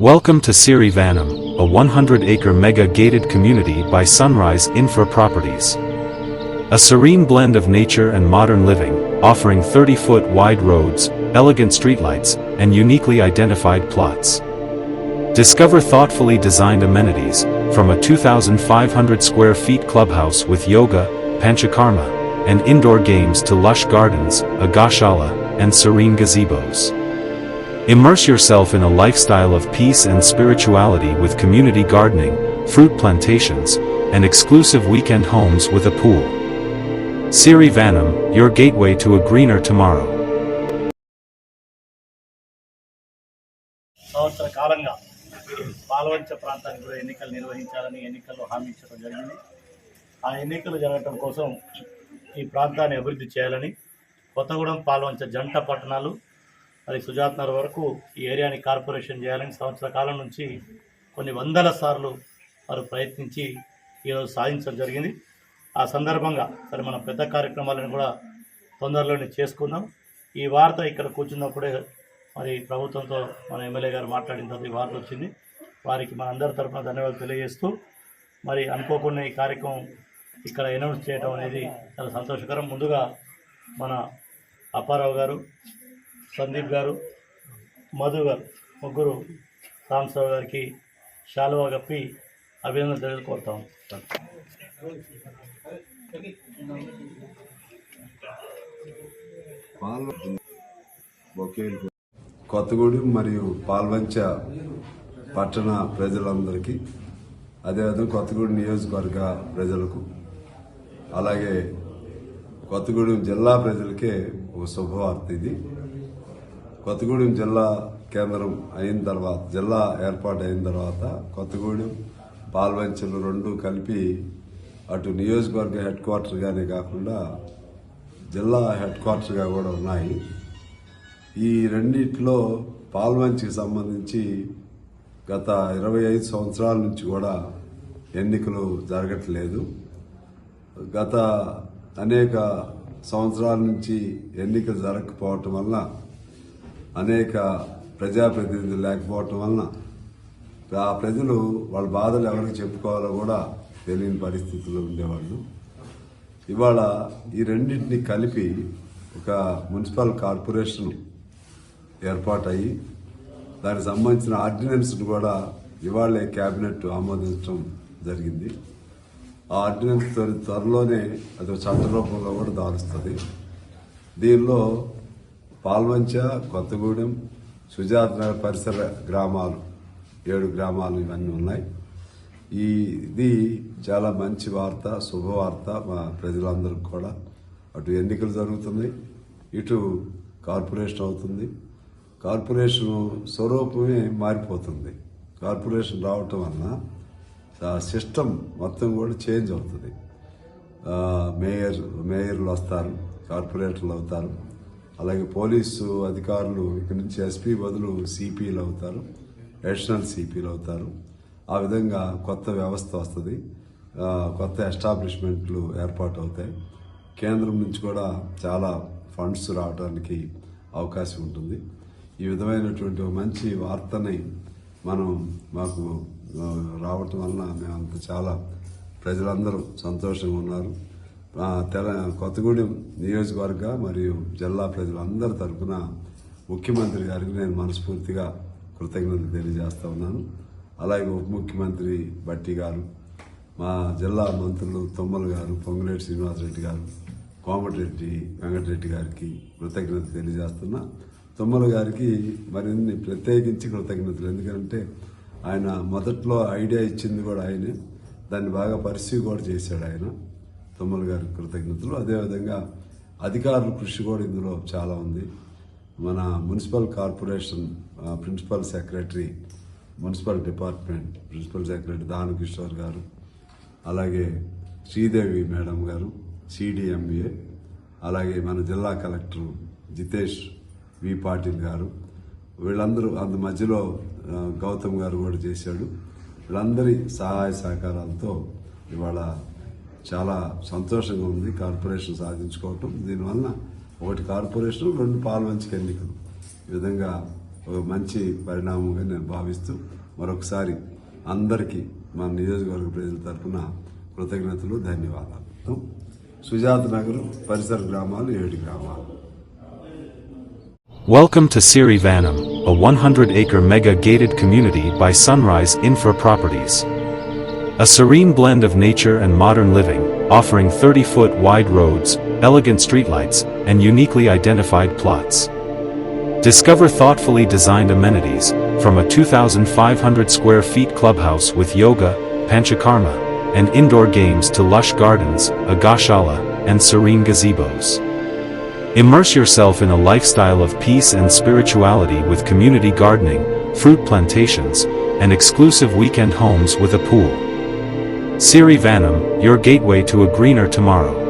Welcome to Siri Vanham, a 100-acre mega-gated community by Sunrise Infra Properties. A serene blend of nature and modern living, offering 30-foot wide roads, elegant streetlights, and uniquely identified plots. Discover thoughtfully designed amenities, from a 2,500 square feet clubhouse with yoga, panchakarma, and indoor games to lush gardens, a goshala, and serene gazebos. Immerse yourself in a lifestyle of peace and spirituality with community gardening, fruit plantations, and exclusive weekend homes with a pool. Siri Vanham, your gateway to a greener tomorrow. సంవత్సర కాలంగా పాల్వంచ ప్రాంతానికి కూడా ఎన్నికలు నిర్వహించాలని ఎన్నికల్లో హామీ ఇచ్చడం జరిగింది ఆ ఎన్నికలు జరగటం కోసం ఈ ప్రాంతాన్ని అభివృద్ధి చేయాలని కొత్తగూడెం పాల్వంచ జంట పట్టణాలు మరి సుజాత్ నగర్ వరకు ఈ ఏరియాని కార్పొరేషన్ చేయాలని సంవత్సర కాలం నుంచి కొన్ని వందల సార్లు వారు ప్రయత్నించి ఈరోజు సాధించడం జరిగింది. ఆ సందర్భంగా సరే మన పెద్ద కార్యక్రమాలను కూడా తొందరలోనే చేసుకుందాం. ఈ వార్త ఇక్కడ కూర్చున్నప్పుడే మరి ప్రభుత్వంతో మన ఎమ్మెల్యే గారు మాట్లాడిన తర్వాత ఈ వార్త వచ్చింది. వారికి మన అందరి తరఫున ధన్యవాదాలు తెలియజేస్తూ మరి అనుకోకుండా ఈ కార్యక్రమం ఇక్కడ అనౌన్స్ చేయడం అనేది చాలా సంతోషకరం. ముందుగా మన అప్పారావు గారు సందీప్ గారు మధు గారు ముగ్గురు రామసావు గారికి శాలువా కప్పి అభినందన తెలియదు కోరుతాం కొత్తగూడెం మరియు పాల్వంచ పట్టణ ప్రజలందరికీ అదేవిధంగా కొత్తగూడెం నియోజకవర్గ ప్రజలకు అలాగే కొత్తగూడెం జిల్లా ప్రజలకే ఒక శుభవార్త ఇది. కొత్తగూడెం జిల్లా కేంద్రం అయిన తర్వాత జిల్లా ఏర్పాటు అయిన తర్వాత కొత్తగూడెం పాల్వంచెలు రెండు కలిపి అటు నియోజకవర్గ హెడ్ క్వార్టర్గానే కాకుండా జిల్లా హెడ్ క్వార్టర్గా కూడా ఉన్నాయి. ఈ రెండిట్లో పాల్వంచికి సంబంధించి గత ఇరవై ఐదు సంవత్సరాల నుంచి కూడా ఎన్నికలు జరగట్లేదు. గత అనేక సంవత్సరాల నుంచి ఎన్నికలు జరగకపోవటం వల్ల అనేక ప్రజాప్రతినిధులు లేకపోవటం వలన ఆ ప్రజలు వాళ్ళ బాధలు ఎవరికి చెప్పుకోవాలో కూడా తెలియని పరిస్థితుల్లో ఉండేవాళ్ళు. ఇవాళ ఈ రెండింటిని కలిపి ఒక మున్సిపల్ కార్పొరేషన్ ఏర్పాటయ్యి దానికి సంబంధించిన ఆర్డినెన్స్ను కూడా ఇవాళే క్యాబినెట్ ఆమోదించడం జరిగింది. ఆ ఆర్డినెన్స్ త్వరలోనే అది చట్ట రూపంలో కూడా దారుస్తుంది. దీనిలో పాల్వంచ కొత్తగూడెం సుజాత్ నగర్ పరిసర గ్రామాలు ఏడు గ్రామాలు ఇవన్నీ ఉన్నాయి. ఈ ఇది చాలా మంచి వార్త శుభవార్త మా ప్రజలందరికీ కూడా. అటు ఎన్నికలు జరుగుతున్నాయి ఇటు కార్పొరేషన్ అవుతుంది. కార్పొరేషన్ స్వరూపమే మారిపోతుంది. కార్పొరేషన్ రావటం వలన సిస్టమ్ మొత్తం కూడా చేంజ్ అవుతుంది. మేయర్ మేయర్లు వస్తారు కార్పొరేటర్లు అవుతారు. అలాగే పోలీసు అధికారులు ఇక్కడి నుంచి ఎస్పీ బదులు సిపిలు అవుతారు అడిషనల్ సిపిలు అవుతారు. ఆ విధంగా కొత్త వ్యవస్థ వస్తుంది. కొత్త ఎస్టాబ్లిష్మెంట్లు ఏర్పాటు అవుతాయి కేంద్రం నుంచి కూడా చాలా ఫండ్స్ రావడానికి అవకాశం ఉంటుంది. ఈ విధమైనటువంటి మంచి వార్తని మనం మాకు రావటం వలన మేమంత చాలా ప్రజలందరూ సంతోషంగా ఉన్నారు. తెల కొత్తగూడెం నియోజకవర్గ మరియు జిల్లా ప్రజలందరి తరఫున ముఖ్యమంత్రి గారికి నేను మనస్ఫూర్తిగా కృతజ్ఞతలు తెలియజేస్తా ఉన్నాను. అలాగే ఉప ముఖ్యమంత్రి బట్టి గారు మా జిల్లా మంత్రులు తుమ్మల గారు పొంగులేటి శ్రీనివాసరెడ్డి గారు కోమటిరెడ్డి వెంకటరెడ్డి గారికి కృతజ్ఞత తెలియజేస్తున్నా. తుమ్మల గారికి మరిన్ని ప్రత్యేకించి కృతజ్ఞతలు. ఎందుకంటే ఆయన మొదట్లో ఐడియా ఇచ్చింది కూడా ఆయనే. దాన్ని బాగా పరిశీలి కూడా చేశాడు ఆయన. తొమ్మల గారికి కృతజ్ఞతలు. అదేవిధంగా అధికారుల కృషి కూడా ఇందులో చాలా ఉంది. మన municipal corporation principal secretary municipal department principal secretary Danakishore గారు అలాగే శ్రీదేవి మేడం గారు సిడిఎంఏ అలాగే మన జిల్లా కలెక్టర్ జితేష్ వి పాటిల్ గారు. వీళ్ళందరూ అందు మధ్యలో గౌతమ్ గారు కూడా చేశాడు. వీళ్ళందరి సహాయ సహకారాలతో ఇవాళ చాలా సంతోషంగా ఉంది కార్పొరేషన్ సాధించుకోవటం. దీనివల్ల ఒకటి కార్పొరేషన్ రెండు పాల్వంచిక ఎన్నికలు. ఈ విధంగా ఒక మంచి పరిణామంగా నేను భావిస్తూ మరొకసారి అందరికీ మన నియోజకవర్గ ప్రజల తరఫున కృతజ్ఞతలు ధన్యవాదాలు. సుజాత నగర్ పరిసర గ్రామాలు ఏడు గ్రామాలు. Welcome to Siri Vanham, a 100-acre mega-gated community by Sunrise Infra Properties. A serene blend of nature and modern living, offering 30-foot wide roads, elegant streetlights, and uniquely identified plots. Discover thoughtfully designed amenities, from a 2,500 square feet clubhouse with yoga, panchakarma, and indoor games to lush gardens, a gashala, and serene gazebos. Immerse yourself in a lifestyle of peace and spirituality with community gardening, fruit plantations, and exclusive weekend homes with a pool. Siri Vanam, your gateway to a greener tomorrow.